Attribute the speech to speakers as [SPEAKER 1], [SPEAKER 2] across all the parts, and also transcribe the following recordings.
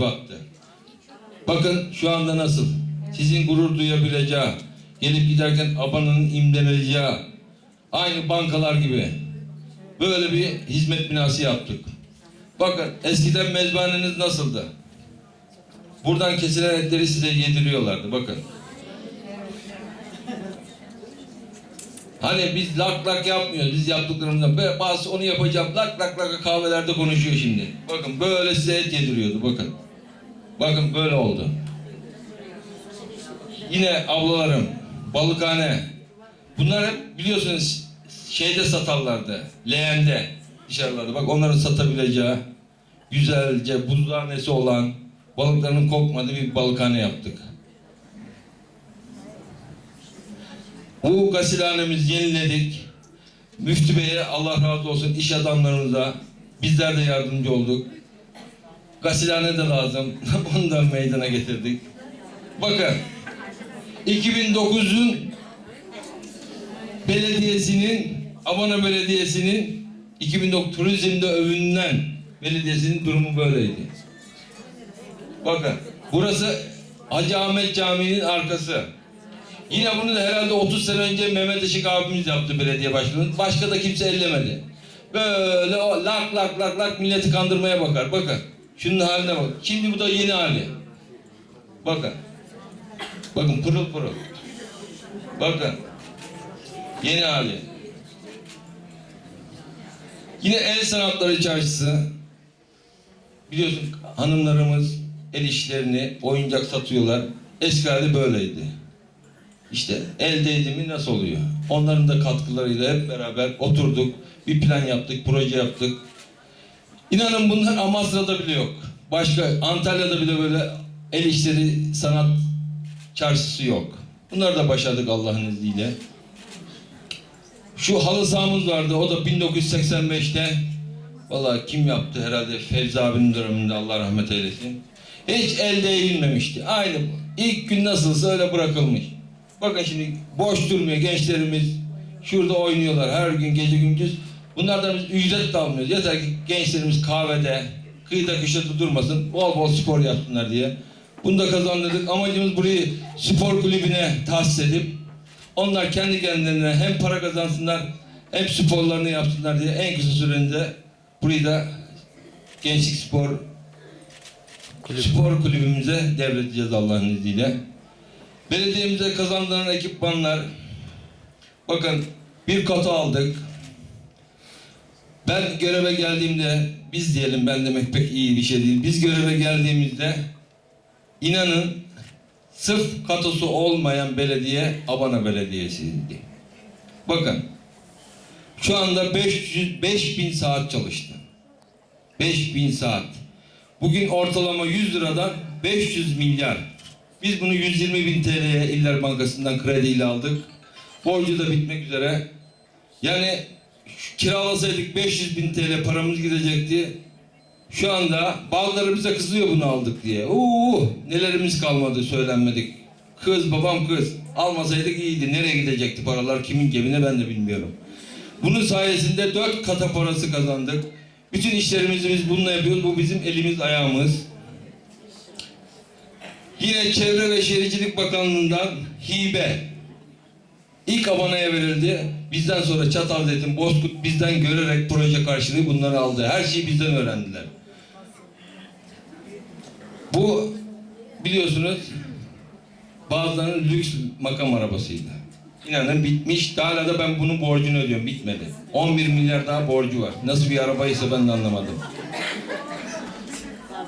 [SPEAKER 1] baktı. Bakın şu anda nasıl? Sizin gurur duyabileceği, gelip giderken abanın imleneceği, aynı bankalar gibi böyle bir hizmet binası yaptık. Bakın eskiden mezbaneniz nasıldı? Buradan kesilen etleri size yediriyorlardı bakın. Hani biz lak lak yapmıyoruz. Biz yaptıklarımızdan. Böyle bazı onu yapacağım. Lak lak lak kahvelerde konuşuyor şimdi. Bakın böyle size et yediriyordu. Bakın. Bakın böyle oldu. Yine ablalarım. Balıkhane. Bunlar hep biliyorsunuz şeyde satarlardı. Leğende dışarılarda. Bak onların satabileceği güzelce buzhanesi olan balıklarının kokmadığı bir balıkhane yaptık. Bu gasilhanemizi yeniledik. Müftü Bey'e Allah razı olsun iş adamlarımıza bizler de yardımcı olduk. Gasilhane de lazım. Onu da meydana getirdik. Bakın 2009'un belediyesinin Abana Belediyesi'nin 2009 turizmde övünülen belediyesinin durumu böyleydi. Bakın burası Hacı Ahmet Camii'nin arkası. Yine bunu da herhalde 30 sene önce Mehmet Işık abimiz yaptı belediye başkanı. Başka da kimse ellemedi. Böyle o lak lak lak lak milleti kandırmaya bakar. Bakın. Şunun haline bak. Şimdi bu da yeni hali. Bakın. Bakın pırıl pırıl. Bakın. Yeni hali. Yine el sanatları çarşısı. Biliyorsun hanımlarımız el işlerini, oyuncak satıyorlar. Eski hali böyleydi. İşte el değdi nasıl oluyor? Onların da katkılarıyla hep beraber oturduk. Bir plan yaptık, proje yaptık. İnanın bunlar Amasra'da bile yok. Başka Antalya'da bile böyle el işleri sanat çarşısı yok. Bunları da başardık Allah'ın izniyle. Şu halı sahamız vardı. O da 1985'te Vallahi kim yaptı herhalde Fevzi abinin döneminde Allah rahmet eylesin. Hiç el değilmemişti. Aynı ilk gün nasılsa öyle bırakılmış. Bakın şimdi boş durmuyor gençlerimiz. Şurada oynuyorlar her gün gece gündüz. Bunlardan biz ücret de almıyoruz. Yeter ki gençlerimiz kahvede, kıyıda köşede durmasın. Bol bol spor yapsınlar diye. Bunu da kazandırdık. Amacımız burayı spor kulübüne tahsis edip onlar kendi kendilerine hem para kazansınlar hem sporlarını yapsınlar diye en kısa sürede burayı da Gençlik Spor Spor kulübümüze devredeceğiz Allah'ın izniyle. Belediyemize kazandırılan ekipmanlar bakın bir kota aldık. Ben göreve geldiğimde biz diyelim ben demek pek iyi bir şey değil. Biz göreve geldiğimizde inanın sırf katosu olmayan belediye Abana Belediyesi'ydi. Bakın şu anda 500 5000 saat çalıştı. 5000 saat. Bugün ortalama 100 liradan 500 milyar. Biz bunu 120 bin TL'ye İller Bankası'ndan krediyle aldık. Borcu da bitmek üzere. Yani kiralasaydık 500 bin TL paramız gidecekti. Şu anda bazıları bize kızıyor bunu aldık diye. Oo, nelerimiz kalmadı söylenmedik. Kız babam kız. Almasaydık iyiydi. Nereye gidecekti paralar kimin cebine ben de bilmiyorum. Bunun sayesinde dört kata parası kazandık. Bütün işlerimizi biz bununla yapıyoruz. Bu bizim elimiz ayağımız. Yine Çevre ve Şehircilik Bakanlığı'ndan hibe. İlk abanaya verildi. Bizden sonra Çatalzeytin, Bozkurt bizden görerek proje karşılığı bunları aldı. Her şeyi bizden öğrendiler. Bu biliyorsunuz bazılarının lüks makam arabasıydı. İnanın bitmiş. Hala da ben bunun borcunu ödüyorum. Bitmedi. 11 milyar daha borcu var. Nasıl bir arabaysa ben de anlamadım.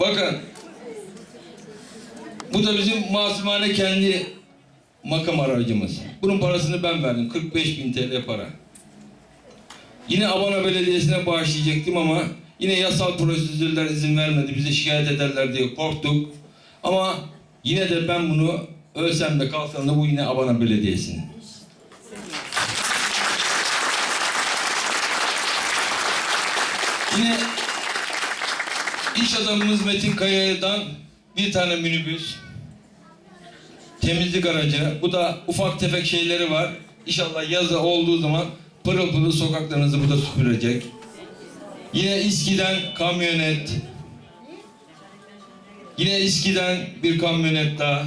[SPEAKER 1] Bakın. Bu da bizim masumane kendi makam aracımız. Bunun parasını ben verdim. 45 bin TL para. Yine Abana Belediyesi'ne bağışlayacaktım ama yine yasal prosedürler izin vermedi. Bize şikayet ederler diye korktuk. Ama yine de ben bunu ölsem de kalsam da bu yine Abana Belediyesi'nin. Yine iş adamımız Metin Kaya'dan bir tane minibüs, temizlik aracı. Bu da ufak tefek şeyleri var. İnşallah yazı olduğu zaman pırıl pırıl sokaklarınızı bu da süpürecek. Yine İSKİ'den kamyonet. Yine eskiden bir kamyonet daha.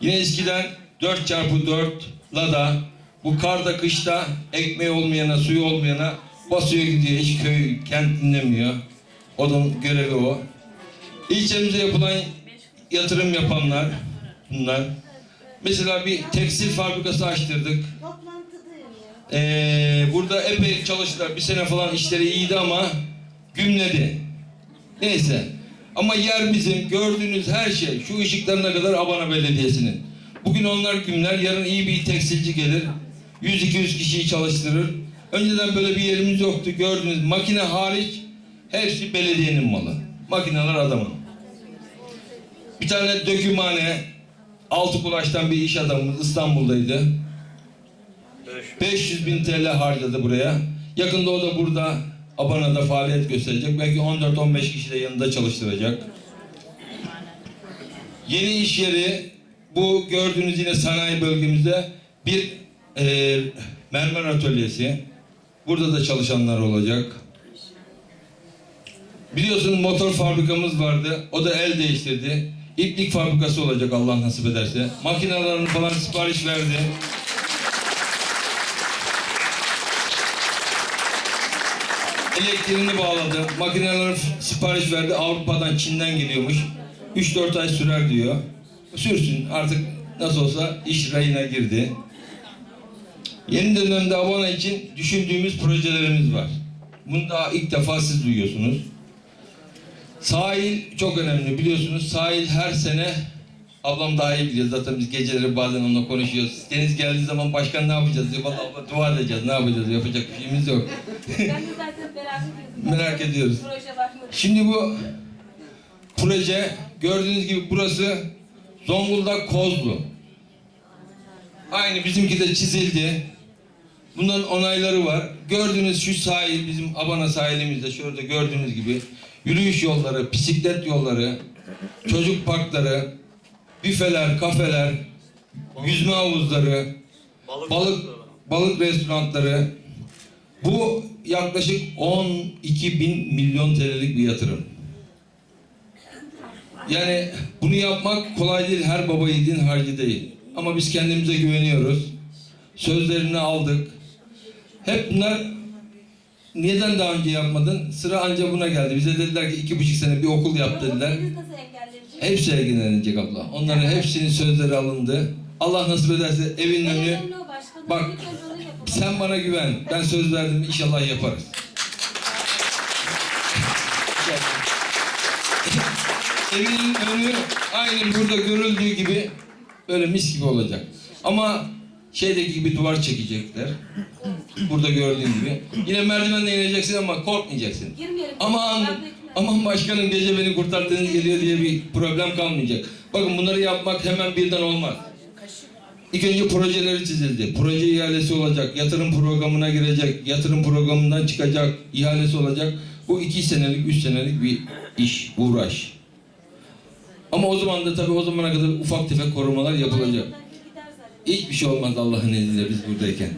[SPEAKER 1] Yine eskiden 4x4 Lada bu karda kışta ekmeği olmayana, suyu olmayana basıyor gidiyor. Hiç köy, kent dinlemiyor. Onun görevi o. İlçemize yapılan yatırım yapanlar bunlar. Mesela bir tekstil fabrikası açtırdık. Ee, burada epey çalıştılar. Bir sene falan işleri iyiydi ama gümledi. Neyse. Ama yer bizim. Gördüğünüz her şey. Şu ışıklarına kadar Abana Belediyesi'nin. Bugün onlar gümler. Yarın iyi bir tekstilci gelir. 100-200 kişiyi çalıştırır. Önceden böyle bir yerimiz yoktu. Gördüğünüz makine hariç hepsi belediyenin malı. Makineler adamın. Bir tane dökümhane altı kulaştan bir iş adamımız İstanbul'daydı. 500 bin TL harcadı buraya. Yakında o da burada Abana'da faaliyet gösterecek. Belki 14-15 kişi de yanında çalıştıracak. Yeni iş yeri bu gördüğünüz yine sanayi bölgemizde bir e, mermer atölyesi. Burada da çalışanlar olacak. Biliyorsunuz motor fabrikamız vardı. O da el değiştirdi. İplik fabrikası olacak Allah nasip ederse. Makinelerini falan sipariş verdi. Elektriğini bağladı. Makineler sipariş verdi. Avrupa'dan, Çin'den geliyormuş. 3-4 ay sürer diyor. Sürsün. Artık nasıl olsa iş rayına girdi. Yeni dönemde Abona için düşündüğümüz projelerimiz var. Bunu daha ilk defa siz duyuyorsunuz. Sahil çok önemli biliyorsunuz. Sahil her sene ablam daha iyi biliyor. Zaten biz geceleri bazen onunla konuşuyoruz. Deniz geldiği zaman başkan ne yapacağız diyor. Vallahi abla dua edeceğiz. Ne yapacağız? Yapacak bir şeyimiz yok.
[SPEAKER 2] Ben de zaten merak.
[SPEAKER 1] Merak ediyoruz. Şimdi bu proje gördüğünüz gibi burası Zonguldak Kozlu. Aynı bizimki de çizildi. Bunların onayları var. Gördüğünüz şu sahil bizim Abana sahilimizde şurada gördüğünüz gibi yürüyüş yolları, bisiklet yolları, çocuk parkları, büfeler, kafeler, yüzme havuzları, balık balık restoranları. Bu yaklaşık 12 bin milyon TL'lik bir yatırım. Yani bunu yapmak kolay değil. Her baba yiğidin harcı değil. Ama biz kendimize güveniyoruz. Sözlerini aldık. Hep bunlar neden daha önce yapmadın? Sıra anca buna geldi. Bize dediler ki iki buçuk sene bir okul yap dediler.
[SPEAKER 2] Biz nasıl engellenecek?
[SPEAKER 1] Hepsi abla. Onların hepsinin sözleri alındı. Allah nasip ederse evin önü Bak, sen bana güven. Ben söz verdim inşallah yaparız. Evinin önü aynı burada görüldüğü gibi böyle mis gibi olacak. Ama şeydeki gibi duvar çekecekler. Burada gördüğün gibi. Yine merdivenle ineceksin ama korkmayacaksın.
[SPEAKER 2] Girmeyelim.
[SPEAKER 1] Aman, aman başkanım gece beni kurtardınız geliyor diye bir problem kalmayacak. Bakın bunları yapmak hemen birden olmaz. İlk önce projeleri çizildi. Proje ihalesi olacak, yatırım programına girecek, yatırım programından çıkacak, ihalesi olacak. Bu iki senelik, üç senelik bir iş, uğraş. Ama o zaman da tabii o zamana kadar ufak tefek korumalar yapılacak. Hiçbir şey olmaz Allah'ın izniyle biz buradayken.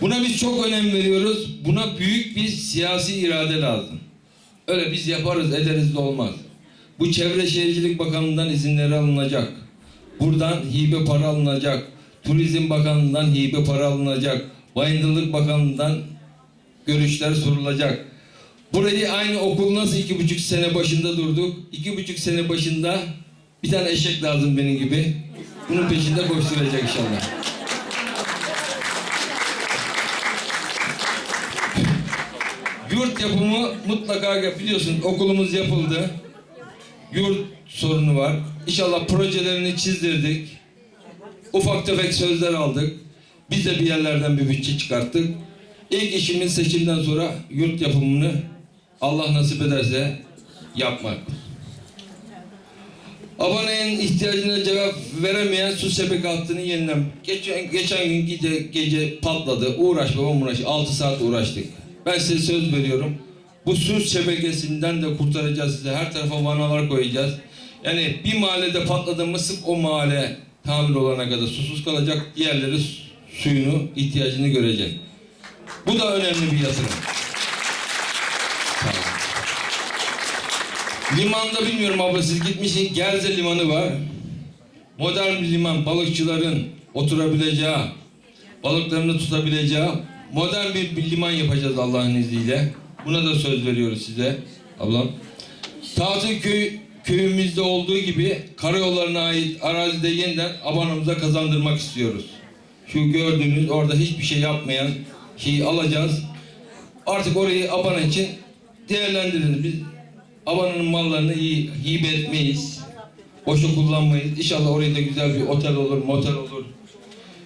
[SPEAKER 1] Buna biz çok önem veriyoruz. Buna büyük bir siyasi irade lazım. Öyle biz yaparız ederiz de olmaz. Bu Çevre Şehircilik Bakanlığı'ndan izinleri alınacak. Buradan hibe para alınacak. Turizm Bakanlığı'ndan hibe para alınacak. Bayındırlık Bakanlığı'ndan görüşler sorulacak. Burayı aynı okul nasıl iki buçuk sene başında durduk. iki buçuk sene başında bir tane eşek lazım benim gibi. Bunun peşinde koşturacak inşallah. Yurt yapımı mutlaka biliyorsun okulumuz yapıldı. Yurt sorunu var. İnşallah projelerini çizdirdik. Ufak tefek sözler aldık. Biz de bir yerlerden bir bütçe çıkarttık. İlk işimiz seçimden sonra yurt yapımını Allah nasip ederse yapmak. Abonenin ihtiyacına cevap veremeyen su şebeke hattını yenilem. Geçen, geçen gün gece, gece patladı. Uğraş babam uğraş. 6 saat uğraştık. Ben size söz veriyorum. Bu su şebekesinden de kurtaracağız size. Her tarafa vanalar koyacağız. Yani bir mahallede patladı mı sırf o mahalle tamir olana kadar susuz kalacak. Diğerleri su- suyunu, ihtiyacını görecek. Bu da önemli bir yatırım. Sağ olun. Limanda bilmiyorum abla siz gitmişsiniz. Gerze Limanı var. Modern bir liman. Balıkçıların oturabileceği, balıklarını tutabileceği modern bir, bir liman yapacağız Allah'ın izniyle. Buna da söz veriyoruz size ablam. Tatil köy, köyümüzde olduğu gibi karayollarına ait arazide yeniden abanamıza kazandırmak istiyoruz. Şu gördüğünüz orada hiçbir şey yapmayan şeyi alacağız. Artık orayı abana için değerlendiririz. Biz abananın mallarını iyi hibe etmeyiz. Boşa kullanmayız. İnşallah orayı da güzel bir otel olur, motel olur.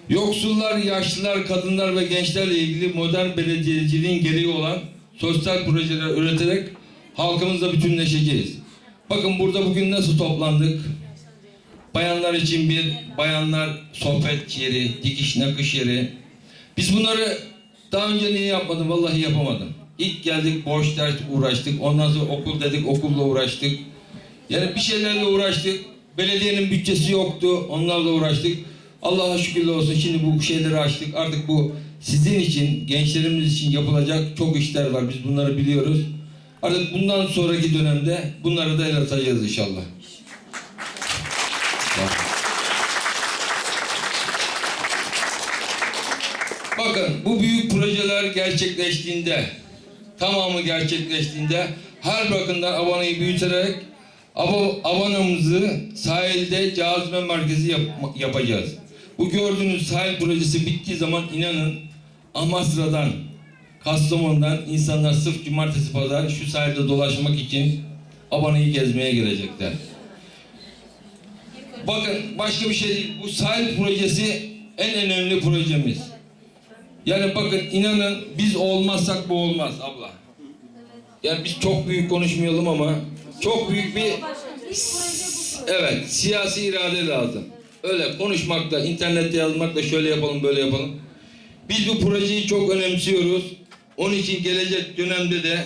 [SPEAKER 1] Yoksullar, yaşlılar, kadınlar ve gençlerle ilgili modern belediyeciliğin gereği olan sosyal projeler üreterek halkımızla bütünleşeceğiz. Bakın burada bugün nasıl toplandık? Bayanlar için bir bayanlar sohbet yeri, dikiş nakış yeri. Biz bunları daha önce niye yapmadım? Vallahi yapamadım. İlk geldik borç ders uğraştık. Ondan sonra okul dedik okulla uğraştık. Yani bir şeylerle uğraştık. Belediyenin bütçesi yoktu. Onlarla uğraştık. Allah'a şükürler olsun şimdi bu şeyleri açtık. Artık bu sizin için, gençlerimiz için yapılacak çok işler var. Biz bunları biliyoruz. Artık bundan sonraki dönemde bunları da el atacağız inşallah. Bakın bu büyük projeler gerçekleştiğinde, tamamı gerçekleştiğinde her bakımdan Avana'yı büyüterek Avana'mızı sahilde cazibe merkezi yap- yapacağız. Bu gördüğünüz sahil projesi bittiği zaman inanın Amasra'dan, Kastamonu'dan insanlar sırf cumartesi pazar şu sahilde dolaşmak için Avana'yı gezmeye gelecekler. Bakın başka bir şey değil. Bu sahil projesi en önemli projemiz. Yani bakın inanın biz olmazsak bu olmaz abla. Yani biz çok büyük konuşmayalım ama çok büyük bir evet siyasi irade lazım. Öyle konuşmakla, internette yazmakla şöyle yapalım böyle yapalım. Biz bu projeyi çok önemsiyoruz. Onun için gelecek dönemde de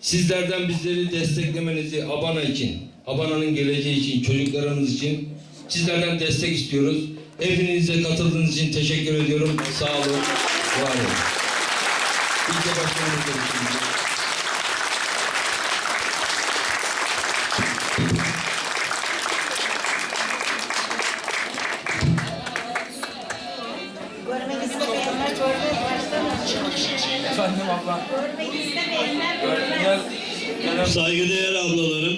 [SPEAKER 1] sizlerden bizleri desteklemenizi Abana için, Abana'nın geleceği için, çocuklarımız için sizlerden destek istiyoruz. Hepinize katıldığınız için teşekkür ediyorum. Sağ olun, var olun. İlçe başkanımız görüşürüz.
[SPEAKER 3] Görmek istemeyenler görmek başlamasın.
[SPEAKER 1] Efendim abla.
[SPEAKER 3] Görmek istemeyenler görmek
[SPEAKER 4] Saygıdeğer ablalarım,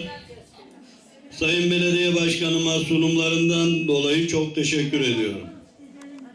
[SPEAKER 4] Sayın Belediye Başkanıma sunumlarından dolayı çok teşekkür ediyorum.